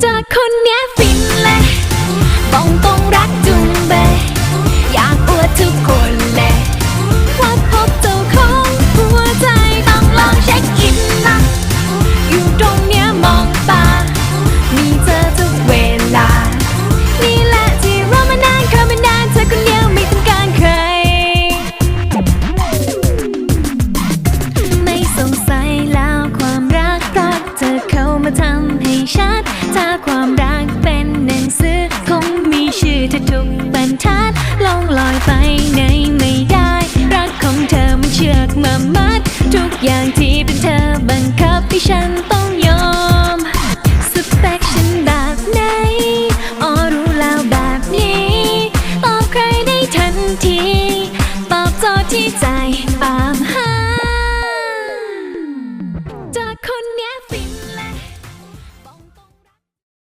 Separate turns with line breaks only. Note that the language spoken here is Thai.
เจอคนเนี้ยฟิ นฐาลองลอยไปไหนไม่ได้ รักของเธอมันเชือกมามัด ทุกอย่างที่เป็นเธอบังคับให้ฉันต้องยอม สเปคฉันแบบไหนอ๋อรู้แล้วแบบนี้ ตอบใครได้ทันที ตอบโจทย์ที่ใจ